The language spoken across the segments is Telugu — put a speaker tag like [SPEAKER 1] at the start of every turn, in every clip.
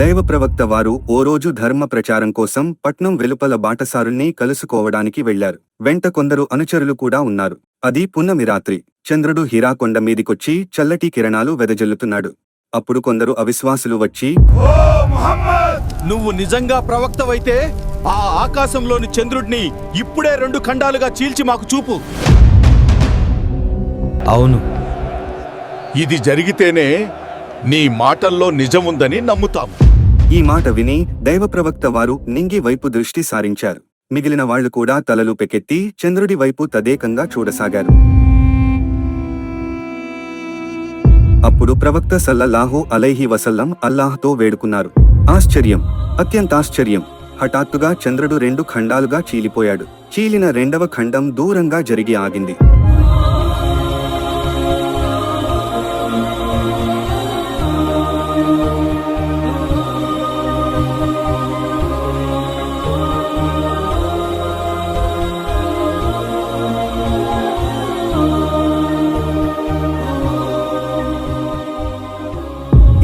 [SPEAKER 1] దైవ ప్రవక్త వారు ఓ రోజు ధర్మ ప్రచారం కోసం పట్నం వెలుపల బాటసారుల్ని కలుసుకోవడానికి వెళ్ళారు వెంట కొందరు అనుచరులు కూడా ఉన్నారు. అది పున్నమి రాత్రి చంద్రుడు హీరాకొండ మీదికొచ్చి చల్లటి కిరణాలు వెదజల్లుతున్నాడు. అప్పుడు కొందరు అవిశ్వాసులు వచ్చి
[SPEAKER 2] నువ్వు నిజంగా ప్రవక్తవైతే ఆ ఆకాశంలోని చంద్రుడిని ఇప్పుడే రెండు ఖండాలుగా చీల్చి మాకు చూపు.
[SPEAKER 3] అవును.
[SPEAKER 2] ఇది జరిగితేనే నీ మాటల్లో నిజముందని నమ్ముతాం
[SPEAKER 1] ఈ మాట విని దైవప్రవక్త వారు నింగి వైపు దృష్టి సారించారు. మిగిలిన వాళ్ళు కూడా తలలు పెకెత్తి చంద్రుడి వైపు తదేకంగా చూడసాగారు. అప్పుడు ప్రవక్త సల్లల్లాహు అలైహి వసల్లం అల్లాహ్తో వేడుకున్నారు. ఆశ్చర్యం! అత్యంతాశ్చర్యం హఠాత్తుగా చంద్రుడు రెండు ఖండాలుగా చీలిపోయాడు. చీలిన రెండవ ఖండం దూరంగా జరిగి ఆగింది.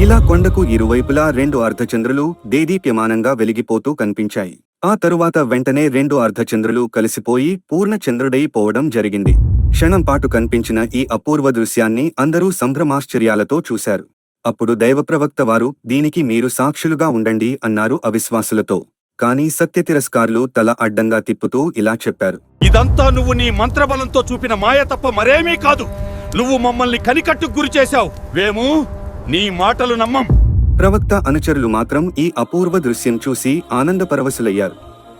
[SPEAKER 1] ఇలా కొండకు ఇరువైపులా రెండు అర్ధచంద్రులు దేదీప్యమానంగా వెలిగిపోతూ కనిపించాయి. ఆ తరువాత వెంటనే రెండు అర్ధచంద్రులు కలిసిపోయి పూర్ణచంద్రుడై పోవడం జరిగింది. క్షణం పాటు కనిపించిన ఈ అపూర్వ దృశ్యాన్ని అందరూ సంభ్రమాశ్చర్యాలతో చూశారు. అప్పుడు దైవప్రవక్త వారు దీనికి మీరు సాక్షులుగా ఉండండి అన్నారు అవిశ్వాసులతో. కాని సత్య తిరస్కారులు తల అడ్డంగా తిప్పుతూ ఇలా చెప్పారు.
[SPEAKER 2] ఇదంతా నువ్వు నీ మంత్రబలంతో చూపిన మాయ తప్ప మరేమీ కాదు. నువ్వు మమ్మల్ని కనికట్టుకు గురి చేశావు. వేము నీ మాటలు నమ్మం.
[SPEAKER 1] ప్రవక్త అనుచరులు మాత్రం ఈ అపూర్వ దృశ్యం చూసి ఆనందపరవశులయ్యారు.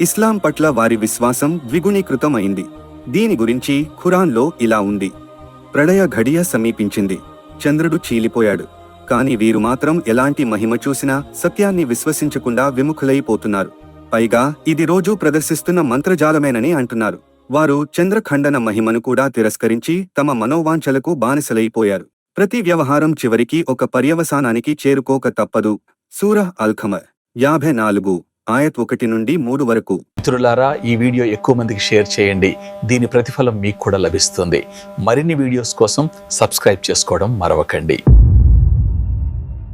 [SPEAKER 1] ఇస్లాం పట్ల వారి విశ్వాసం ద్విగుణీకృతమైంది. అయింది దీని గురించి ఖురాన్లో ఇలా ఉంది. ప్రళయ ఘడియ సమీపించింది. చంద్రుడు చీలిపోయాడు. కాని వీరు మాత్రం ఎలాంటి మహిమ చూసినా సత్యాన్ని విశ్వసించకుండా విముఖులైపోతున్నారు. పైగా ఇది రోజూ ప్రదర్శిస్తున్న మంత్రజాలమేనని అంటున్నారు. వారు చంద్రఖండన మహిమను కూడా తిరస్కరించి తమ మనోవాంఛలకు బానిసలైపోయారు. ప్రతి వ్యవహారం చివరికి ఒక పర్యవసానానికి చేరుకోక తప్పదు. సూరహ్ అల్ఖమర్ యాభై నాలుగు ఆయత్ ఒకటి నుండి మూడు వరకు.
[SPEAKER 3] మిత్రులారా ఈ వీడియో ఎక్కువ మందికి షేర్ చేయండి. దీని ప్రతిఫలం మీకు కూడా లభిస్తుంది. మరిన్ని వీడియోస్ కోసం సబ్స్క్రైబ్ చేసుకోవడం మరవకండి.